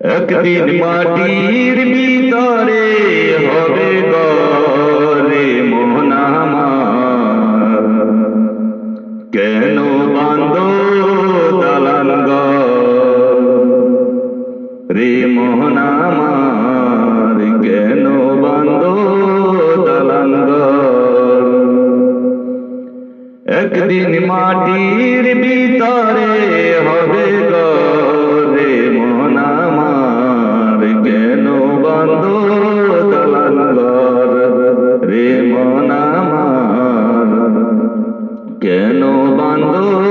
একদিন মাটির ভিতরে হবে গরে মোহনামার কেন বান্ধ দালান ঘর? রে মোহনামার কেন বান্ধ ঘর? একদিন মাটির ভিতরে কেন বন্ধ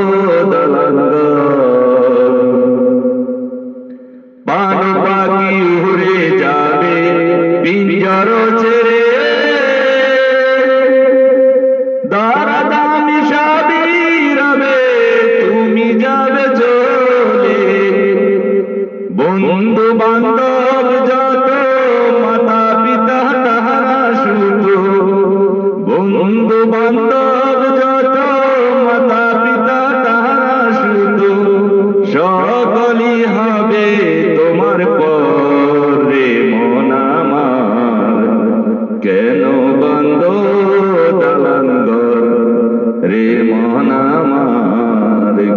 রে মন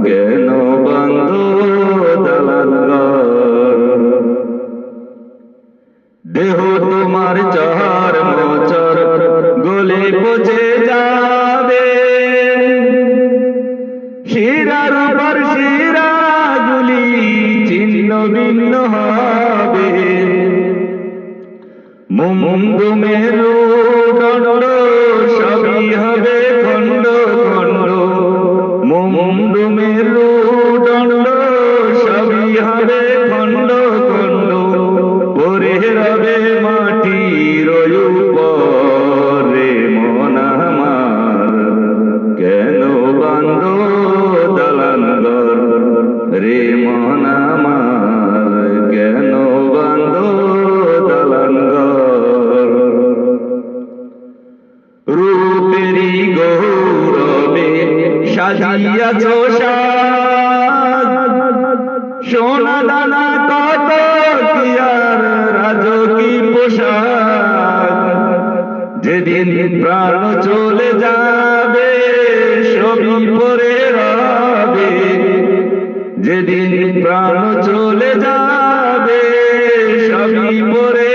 কেন বন্ধ ঘর? দেহ তোমার চর মচর, গলে পচে যাবে। শিরার উপর শিরা গুলি ছিন্ন ভিন্ন হবে। মুমুন্দু মেরু সাজিয়াছ সোনা দানা কত যেদিন প্রাণ চলে যাবে, সবই পরে রবে। যেদিন প্রাণ চলে যাবে, সবই পরে